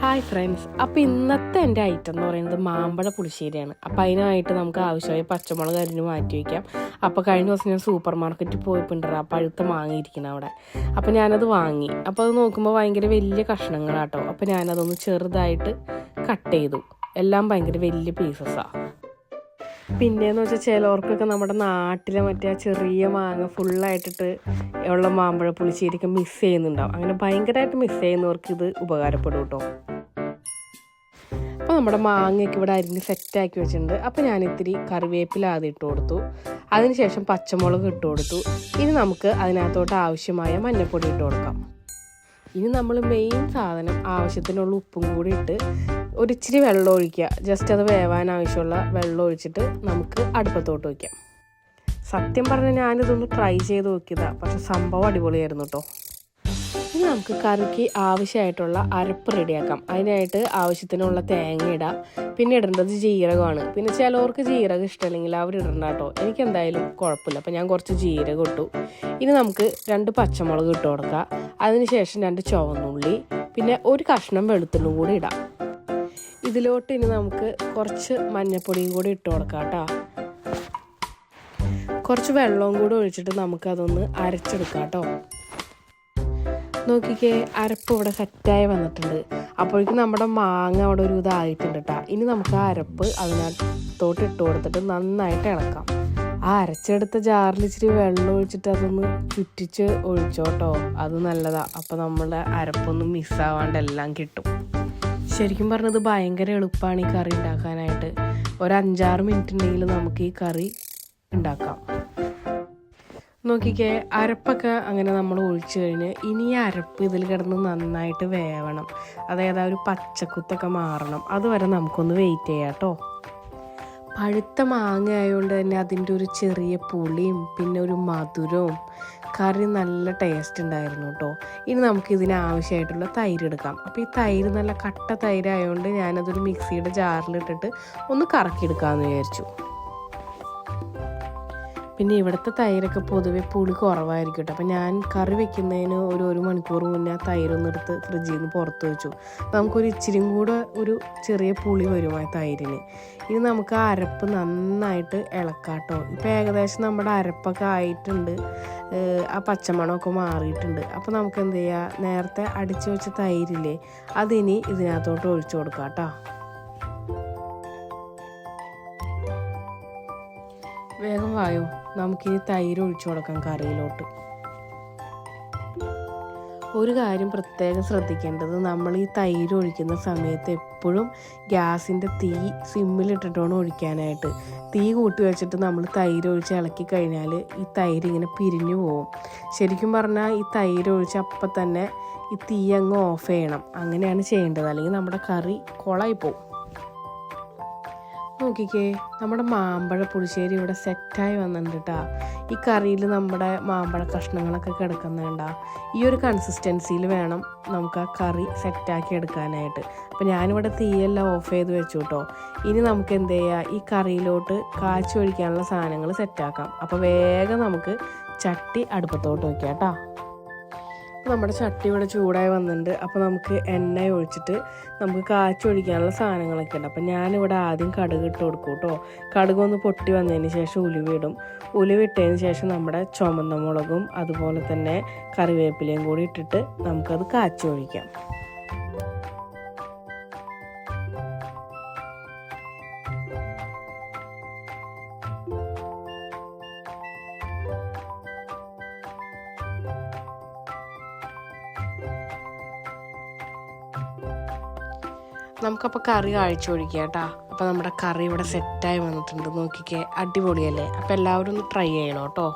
Hi friends അപ്പോൾ ഇന്നത്തെ എന്റെ ഐറ്റം എന്ന് പറയുന്നത് മാമ്പഴ പുളിശ്ശേരിയാണ്. അപ്പോൾ അതിനായിട്ട് നമുക്ക് ആവശ്യമായ പച്ചമുളക് അരിഞ്ഞ് മാറ്റി വയ്ക്കാം അപ്പോൾ കഴിഞ്ഞ ദിവസം ഞാൻ സൂപ്പർ മാർക്കറ്റിൽ പോയിപ്പോണ്ടല്ലോ ആ പഴുത്ത മാങ്ങിയിരിക്കണം അവിടെ. അപ്പോൾ ഞാനത് വാങ്ങി. അപ്പോൾ അത് നോക്കുമ്പോൾ ഭയങ്കര വലിയ കഷ്ണങ്ങളാട്ടോ. അപ്പോൾ ഞാനതൊന്ന് ചെറുതായിട്ട് കട്ട് ചെയ്തു. എല്ലാം ഭയങ്കര വലിയ പീസസാണ് പിന്നെയെന്ന് വെച്ചാൽ ചിലവർക്കൊക്കെ നമ്മുടെ നാട്ടിലെ മറ്റേ ആ ചെറിയ മാങ്ങ ഫുള്ളായിട്ടിട്ട് ഉള്ള മാമ്പഴ പുളിശ്ശേരിയൊക്കെ മിസ് ചെയ്യുന്നുണ്ടാവും. അങ്ങനെ ഭയങ്കരമായിട്ട് മിസ് ചെയ്യുന്നവർക്ക് ഇത് ഉപകാരപ്പെടും കേട്ടോ. അപ്പോൾ നമ്മുടെ മാങ്ങയൊക്കെ ഇവിടെ അരിഞ്ഞ് സെറ്റാക്കി വെച്ചിട്ടുണ്ട്. അപ്പോൾ ഞാൻ ഇത്തിരി കറിവേപ്പില ആദ്യം ഇട്ട് കൊടുത്തു. അതിനുശേഷം പച്ചമുളക് ഇട്ട് കൊടുത്തു. ഇനി നമുക്ക് അതിനകത്തോട്ട് ആവശ്യമായ മഞ്ഞൾപ്പൊടി ഇട്ട് കൊടുക്കാം. ഇനി നമ്മൾ മെയിൻ സാധനം ആവശ്യത്തിനുള്ള ഉപ്പും കൂടി ഇട്ട് ഒരിച്ചിരി വെള്ളം ഒഴിക്കുക. ജസ്റ്റ് അത് വേവാൻ ആവശ്യമുള്ള വെള്ളം ഒഴിച്ചിട്ട് നമുക്ക് അടുപ്പത്തോട്ട് വയ്ക്കാം. സത്യം പറഞ്ഞാൽ ഞാനിതൊന്ന് ട്രൈ ചെയ്ത് നോക്കിയതാണ് പക്ഷെ സംഭവം അടിപൊളിയായിരുന്നു കേട്ടോ ഇനി നമുക്ക് കറിക്ക് ആവശ്യമായിട്ടുള്ള അരപ്പ് റെഡിയാക്കാം. അതിനായിട്ട് ആവശ്യത്തിനുള്ള തേങ്ങ ഇടാം. പിന്നെ ഇടേണ്ടത് ജീരകമാണ്. പിന്നെ ചിലവർക്ക് ജീരകം ഇഷ്ടമല്ലെങ്കിൽ അവർ ഇടണ്ട കേട്ടോ എനിക്ക് എന്തായാലും കുഴപ്പമില്ല. അപ്പോൾ ഞാൻ കുറച്ച് ജീരകം ഇട്ടു. ഇനി നമുക്ക് രണ്ട് പച്ചമുളക് ഇട്ട് കൊടുക്കാം. അതിനുശേഷം രണ്ട് ചുവന്നുള്ളി. പിന്നെ ഒരു കഷ്ണം വെളുത്തുള്ളി കൂടി ഇടാം. ഇതിലോട്ട് ഇനി നമുക്ക് കുറച്ച് മഞ്ഞപ്പൊടിയും കൂടി ഇട്ട് കൊടുക്കാം കേട്ടോ. കുറച്ച് വെള്ളവും കൂടി ഒഴിച്ചിട്ട് നമുക്കതൊന്ന് അരച്ചെടുക്കാം കേട്ടോ. നോക്കിക്കേ അരപ്പ് ഇവിടെ സെറ്റായി വന്നിട്ടുണ്ട്. അപ്പോഴേക്കും നമ്മുടെ മാങ്ങ അവിടെ ഒരു ഇതായിട്ടുണ്ട് കേട്ടോ. ഇനി നമുക്ക് ആ അരപ്പ് അതിനകത്തോട്ട് ഇട്ട് കൊടുത്തിട്ട് നന്നായിട്ട് ഇളക്കാം. ആ അരച്ചെടുത്ത ജാറിൽ ഇച്ചിരി വെള്ളം ഒഴിച്ചിട്ട് അതൊന്ന് ചുറ്റിച്ച് ഒഴിച്ചോട്ടോ അത് നല്ലതാണ് അപ്പോൾ നമ്മളുടെ അരപ്പൊന്നും മിസ്സാവാണ്ട് എല്ലാം കിട്ടും. ശരിക്കും പറഞ്ഞത് ഭയങ്കര എളുപ്പമാണ് ഈ കറി ഉണ്ടാക്കാനായിട്ട്. ഒരു അഞ്ചാറ് മിനിറ്റ് ഉണ്ടെങ്കിൽ നമുക്ക് ഈ കറി ഉണ്ടാക്കാം. നോക്കിക്കേ അരപ്പൊക്കെ അങ്ങനെ നമ്മൾ ഒഴിച്ചു കഴിഞ്ഞ് ഇനി ഈ അരപ്പ് ഇതിൽ കിടന്ന് നന്നായിട്ട് വേവണം. അതായത് ആ ഒരു പച്ചക്കുത്തൊക്കെ മാറണം. അതുവരെ നമുക്കൊന്ന് വെയിറ്റ് ചെയ്യാം കേട്ടോ. പഴുത്ത മാങ്ങ ആയതുകൊണ്ട് തന്നെ അതിന്റെ ഒരു ചെറിയ പുളിയും പിന്നെ ഒരു മധുരവും കറി നല്ല ടേസ്റ്റ് ഉണ്ടായിരുന്നു കേട്ടോ ഇനി നമുക്ക് ഇതിന് ആവശ്യമായിട്ടുള്ള തൈര് എടുക്കാം. അപ്പോൾ ഈ തൈര് നല്ല കട്ട തൈര് ആയതുകൊണ്ട് ഞാനതൊരു മിക്സിയുടെ ജാറിലിട്ടിട്ട് ഒന്ന് കറക്കിയെടുക്കാമെന്ന് വിചാരിച്ചു. പിന്നെ ഇവിടുത്തെ തൈരൊക്കെ പൊതുവെ പുളി കുറവായിരിക്കും കേട്ടോ. അപ്പം ഞാൻ കറി വെക്കുന്നതിന് ഒരു ഒരു മണിക്കൂർ മുന്നേ തൈരൊന്നും എടുത്ത് ഫ്രിഡ്ജിൽ നിന്ന് പുറത്ത് വെച്ചു. അപ്പം നമുക്കൊരു ഇച്ചിരിയും കൂടെ ഒരു ചെറിയ പുളി വരും ആ തൈരിന്. ഇനി നമുക്ക് അരപ്പ് നന്നായിട്ട് ഇളക്കാട്ടോ ഇപ്പം ഏകദേശം നമ്മുടെ അരപ്പൊക്കെ ആയിട്ടുണ്ട്. ആ പച്ചമണമൊക്കെ മാറിയിട്ടുണ്ട്. അപ്പോൾ നമുക്ക് എന്ത് ചെയ്യുക നേരത്തെ അടിച്ചു വെച്ച തൈരില്ലേ അതിനി ഇതിനകത്തോട്ട് ഒഴിച്ചു കൊടുക്കാം കേട്ടോ. വേഗം വായോ? നമുക്കിനി തൈര് ഒഴിച്ചു കൊടുക്കാം കറിയിലോട്ട്. ഒരു കാര്യം പ്രത്യേകം ശ്രദ്ധിക്കേണ്ടത് നമ്മൾ ഈ തൈര് ഒഴിക്കുന്ന സമയത്ത് എപ്പോഴും ഗ്യാസിന്റെ തീ സിമ്മിലിട്ടിട്ട് വേണം ഒഴിക്കാനായിട്ട്. തീ കൂട്ടി വെച്ചിട്ട് നമ്മൾ തൈര് ഒഴിച്ച് ഇളക്കി കഴിഞ്ഞാൽ ഈ തൈര് ഇങ്ങനെ പിരിഞ്ഞു പോകും ശരിക്കും പറഞ്ഞാൽ ഈ തൈര് ഒഴിച്ച് അപ്പം തന്നെ ഈ തീ അങ്ങ് ഓഫ് ചെയ്യണം. അങ്ങനെയാണ് ചെയ്യേണ്ടത്. അല്ലെങ്കിൽ നമ്മുടെ കറി കുളമായി പോകും നോക്കിക്കേ നമ്മുടെ മാമ്പഴ പുളിശ്ശേരി ഇവിടെ സെറ്റായി വന്നിട്ടുണ്ട് കേട്ടോ ഈ കറിയിൽ നമ്മുടെ മാമ്പഴ കഷ്ണങ്ങളൊക്കെ കിടക്കുന്നുണ്ടാ ഈ ഒരു കൺസിസ്റ്റൻസിയിൽ വേണം നമുക്ക് ആ കറി സെറ്റാക്കി എടുക്കാനായിട്ട്. അപ്പോൾ ഞാനിവിടെ തീയെല്ലാം ഓഫ് ചെയ്ത് വെച്ചു കേട്ടോ ഇനി നമുക്ക് എന്ത് ചെയ്യുക ഈ കറിയിലോട്ട് കാച്ചി ഒഴിക്കാനുള്ള സാധനങ്ങൾ സെറ്റാക്കാം അപ്പോൾ വേഗം നമുക്ക് ചട്ടി അടുപ്പത്തോട്ട് വയ്ക്കാം കേട്ടോ നമ്മുടെ ചട്ടി ഇവിടെ ചൂടായി വന്നിട്ടുണ്ട്. അപ്പോൾ നമുക്ക് എണ്ണ ഒഴിച്ചിട്ട് നമുക്ക് കാച്ചൊഴിക്കാനുള്ള സാധനങ്ങളൊക്കെ ഉണ്ട്. അപ്പം ഞാനിവിടെ ആദ്യം കടുക് ഇട്ട് കൊടുക്കും കേട്ടോ. കടുക് ഒന്ന് പൊട്ടി വന്നതിന് ശേഷം ഉലുവിടും ഉലുവിട്ടതിന് ശേഷം നമ്മുടെ ചുമന്ന മുളകും അതുപോലെ തന്നെ കറിവേപ്പിലയും കൂടി ഇട്ടിട്ട് നമുക്കത് കാച്ചി ഒഴിക്കാം. നമുക്കപ്പോൾ കറി കാഴ്ച ഒഴിക്കുക കേട്ടോ. അപ്പോൾ നമ്മുടെ കറി ഇവിടെ സെറ്റായി വന്നിട്ടുണ്ട്. നോക്കിക്കേ അടിപൊളിയല്ലേ? അപ്പോൾ എല്ലാവരും ഒന്ന് ട്രൈ ചെയ്യണം കേട്ടോ.